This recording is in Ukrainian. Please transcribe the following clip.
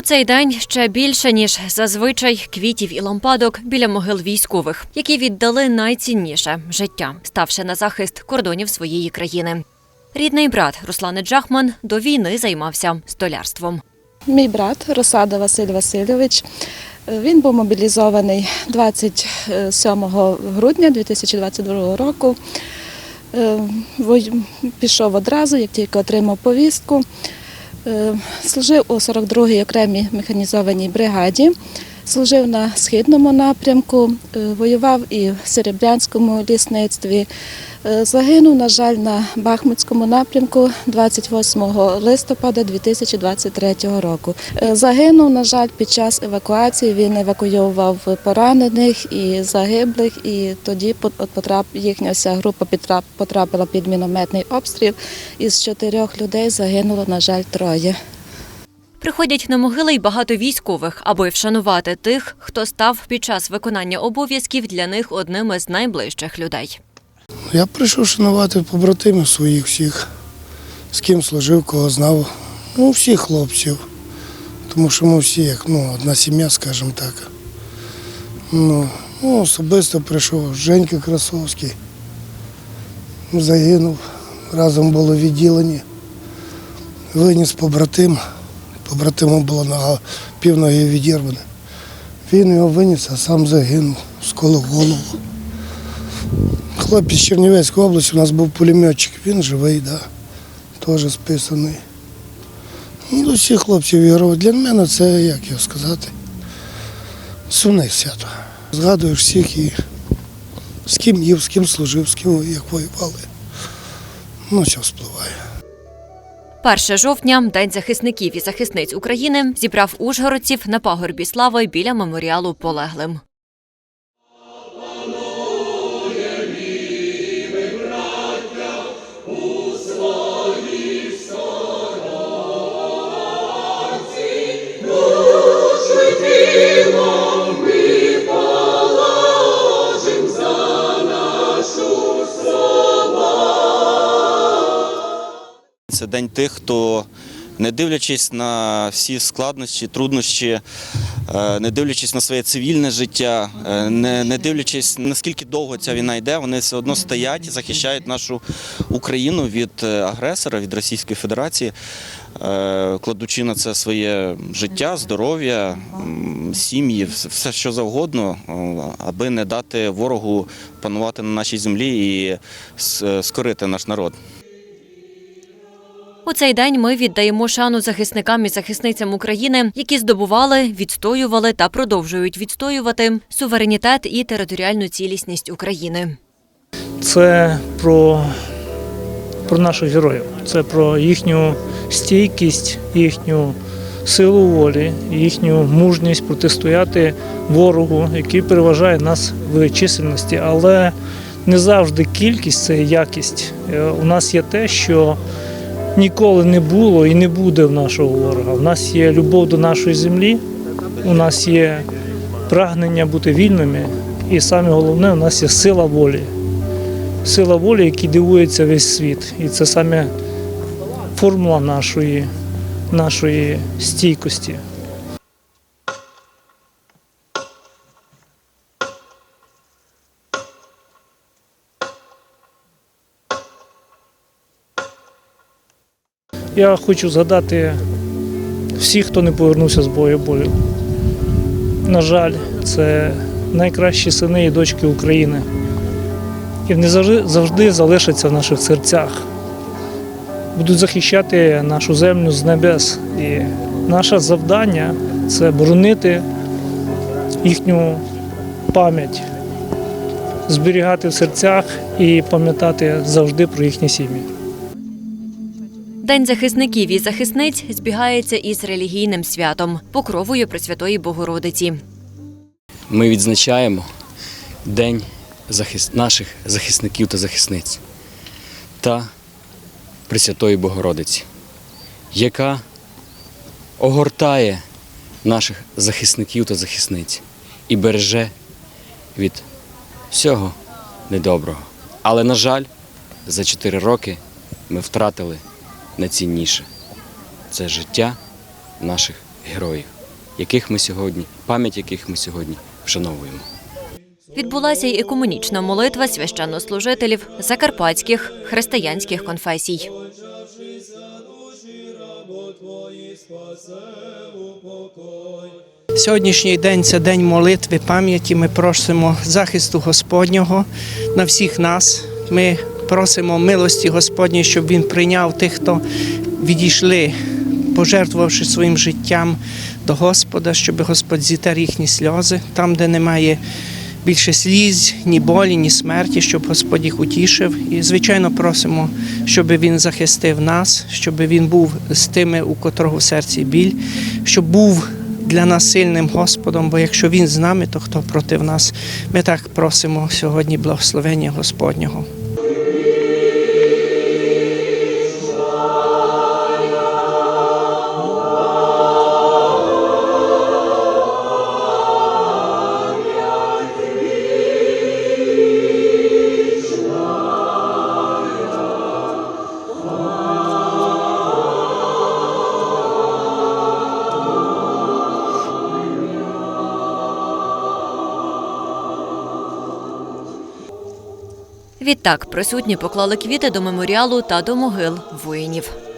У цей день ще більше ніж зазвичай квітів і лампадок біля могил військових, які віддали найцінніше життя, ставши на захист кордонів своєї країни. Рідний брат Руслани Джахман до війни займався столярством. Мій брат Росада Василь Васильович. Він був мобілізований 27 грудня 2022 року. Е, Пішов одразу, як тільки отримав повістку. Е, Служив у 42-й окремій механізованій бригаді. Служив на східному напрямку, е, воював і в Серебрянському лісництві. Е, Загинув, на жаль, на Бахмутському напрямку 28 листопада 2023 року. Е, Загинув, на жаль, під час евакуації. Він евакуював поранених і загиблих, і тоді їхня вся група потрапила під мінометний обстріл. Із чотирьох людей загинуло, на жаль, троє. Приходять на могили й багато військових, аби вшанувати тих, хто став під час виконання обов'язків для них одним із найближчих людей. Я прийшов шанувати побратимів своїх всіх, з ким служив, кого знав. Ну, всіх хлопців. Тому що ми всі як ну, одна сім'я, скажімо так. Ну, ну, особисто прийшов Женька Красовський. Загинув. Разом було відділені. Виніс побратим. Побратиму було нога півноги відірване. Він його виніс, а сам загинув, сколив голову. Хлопець з Чернівецької області, у нас був пулеметчик, він живий, да, теж списаний. Ну, всіх хлопців іграв. Для мене це, як його сказати, сумне свято. Згадуєш всіх і з ким їв, з ким служив, з ким як воювали. Ну, все вспливає. 1 жовтня День захисників і захисниць України зібрав ужгородців на пагорбі слави біля меморіалу полеглим. День тих, хто, не дивлячись на всі складнощі, труднощі, е, не дивлячись на своє цивільне життя, е, не, дивлячись наскільки довго ця війна йде, вони все одно стоять і захищають нашу Україну від е, агресора, від Російської Федерації, кладучи на це своє життя, здоров'я, сім'ї, все що завгодно, аби не дати ворогу панувати на нашій землі і скорити наш народ. У цей день ми віддаємо шану захисникам і захисницям України, які здобували, відстоювали та продовжують відстоювати суверенітет і територіальну цілісність України. це про, про наших героїв, це про їхню стійкість, їхню силу волі, їхню мужність протистояти ворогу, який переважає нас в чисельності, але не завжди кількість це якість. Е, У нас є те, що ніколи не було і не буде в нашого ворога. У нас є любов до нашої землі, у нас є прагнення бути вільними, і саме головне, у нас є сила волі сила волі, яка дивується весь світ. І це саме формула нашої, нашої стійкості. Я хочу згадати всіх, хто не повернувся з бою бою. На жаль, це найкращі сини і дочки України і вони завжди, залишаться в наших серцях. Будуть захищати нашу землю з небес. І наше завдання це боронити їхню пам'ять, зберігати в серцях і пам'ятати завжди про їхні сім'ї. День захисників і захисниць збігається із релігійним святом покровою Пресвятої Богородиці. ми відзначаємо День захис... наших захисників та захисниць та Пресвятої Богородиці, яка огортає наших захисників та захисниць і береже від всього недоброго. Але, на жаль, за 4 роки ми втратили найцінніше це життя наших героїв, яких ми сьогодні, пам'ять яких ми сьогодні вшановуємо. Відбулася й екуменічна молитва священнослужителів закарпатських християнських конфесій. Сьогоднішній день це день молитви, пам'яті. Ми просимо захисту Господнього на всіх нас. Ми просимо милості Господньої, щоб Він прийняв тих, хто відійшли, пожертвувавши своїм життям до Господа, щоб Господь зітер їхні сльози, там, де немає більше сліз, ні болі, ні смерті, щоб Господь їх утішив. І, звичайно, просимо, щоб Він захистив нас, щоб Він був з тими, у котрого в серці біль, щоб був для нас сильним Господом, бо якщо Він з нами, то хто проти нас? Ми так просимо сьогодні благословення Господнього. Відтак присутні поклали квіти до меморіалу та до могил воїнів.